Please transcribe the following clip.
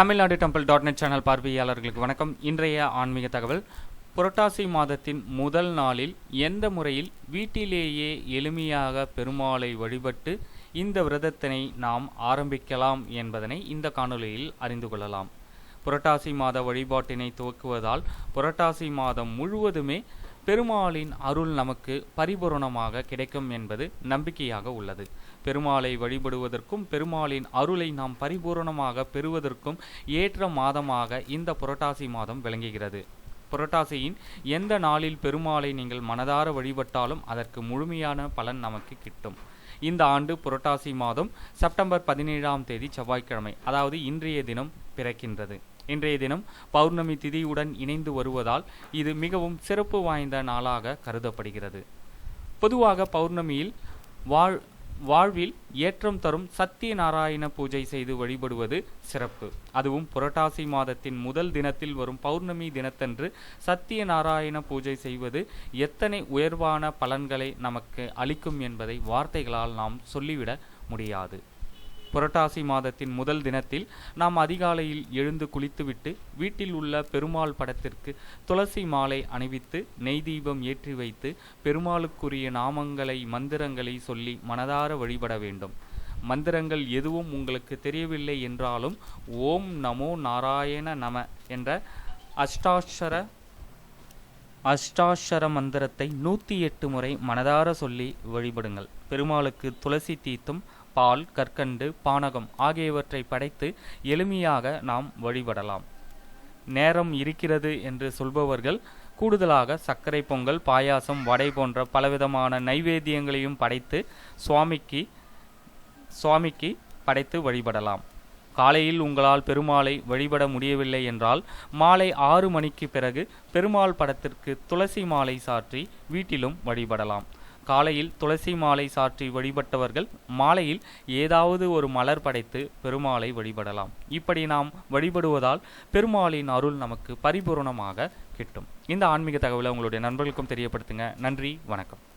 Tamil Nadu temple dot net channel பார்வையாளர்களுக்கு வணக்கம். இன்றைய ஆன்மீக தகவல். புரட்டாசி மாதத்தின் முதல் நாளில் எந்த முறையில் வீட்டிலேயே எளிமையாக பெருமாளை வழிபட்டு இந்த விரதத்தினை நாம் ஆரம்பிக்கலாம் என்பதனை இந்த காணொலியில் அறிந்து கொள்ளலாம். புரட்டாசி மாத வழிபாட்டினை துவக்குவதால் புரட்டாசி மாதம் முழுவதுமே பெருமாளின் அருள் நமக்கு பரிபூரணமாக கிடைக்கும் என்பது நம்பிக்கையாக உள்ளது. பெருமாளை வழிபடுவதற்கும் பெருமாளின் அருளை நாம் பரிபூரணமாக பெறுவதற்கும் ஏற்ற மாதமாக இந்த புரட்டாசி மாதம் விளங்குகிறது. புரட்டாசியின் எந்த நாளில் பெருமாளை நீங்கள் மனதார வழிபட்டாலும் அதற்கு முழுமையான பலன் நமக்கு கிட்டும். இந்த ஆண்டு புரட்டாசி மாதம் செப்டம்பர் பதினேழாம் தேதி செவ்வாய்க்கிழமை அதாவது இன்றைய தினம் பிறக்கின்றது. இன்றைய தினம் பௌர்ணமி திதியுடன் இணைந்து வருவதால் இது மிகவும் சிறப்பு வாய்ந்த நாளாக கருதப்படுகிறது. பொதுவாக பௌர்ணமியில் வாழ் வாழ்வில் ஏற்றம் தரும் சத்திய நாராயண பூஜை செய்து வழிபடுவது சிறப்பு. அதுவும் புரட்டாசி மாதத்தின் முதல் தினத்தில் வரும் பௌர்ணமி தினத்தன்று சத்திய நாராயண பூஜை செய்வது எத்தனை உயர்வான பலன்களை நமக்கு அளிக்கும் என்பதை வார்த்தைகளால் நாம் சொல்லிவிட முடியாது. புரட்டாசி மாதத்தின் முதல் தினத்தில் நாம் அதிகாலையில் எழுந்து குளித்துவிட்டு வீட்டில் உள்ள பெருமாள் படத்திற்கு துளசி மாலை அணிவித்து நெய் தீபம் ஏற்றி வைத்து பெருமாளுக்குரிய நாமங்களை மந்திரங்களை சொல்லி மனதார வழிபட வேண்டும். மந்திரங்கள் எதுவும் உங்களுக்கு தெரியவில்லை என்றாலும் ஓம் நமோ நாராயண நம என்ற அஷ்டாட்சர அஷ்டாட்சர மந்திரத்தை நூற்றி எட்டு முறை மனதார சொல்லி வழிபடுங்கள். பெருமாளுக்கு துளசி தீத்தும் பால் கற்கண்டு பானகம் ஆகியவற்றை படைத்து எளிமையாக நாம் வழிபடலாம். நேரம் இருக்கிறது என்று சொல்பவர்கள் கூடுதலாக சர்க்கரை பொங்கல் பாயாசம் வடை போன்ற பலவிதமான நைவேத்தியங்களையும் படைத்து சுவாமிக்கு சுவாமிக்கு படைத்து வழிபடலாம். காலையில் உங்களால் பெருமாளை வழிபட முடியவில்லை என்றால் மாலை ஆறு மணிக்கு பிறகு பெருமாள் படத்திற்கு துளசி மாலை சாற்றி வீட்டிலும் வழிபடலாம். காலையில் துளசி மாலை சாற்றி வழிபட்டவர்கள் மாலையில் ஏதாவது ஒரு மலர் படைத்து பெருமாளை வழிபடலாம். இப்படி நாம் வழிபடுவதால் பெருமாளின் அருள் நமக்கு பரிபூரணமாக கிட்டும். இந்த ஆன்மீக தகவலை உங்களுடைய நண்பர்களுக்கும் தெரியப்படுத்துங்க. நன்றி வணக்கம்.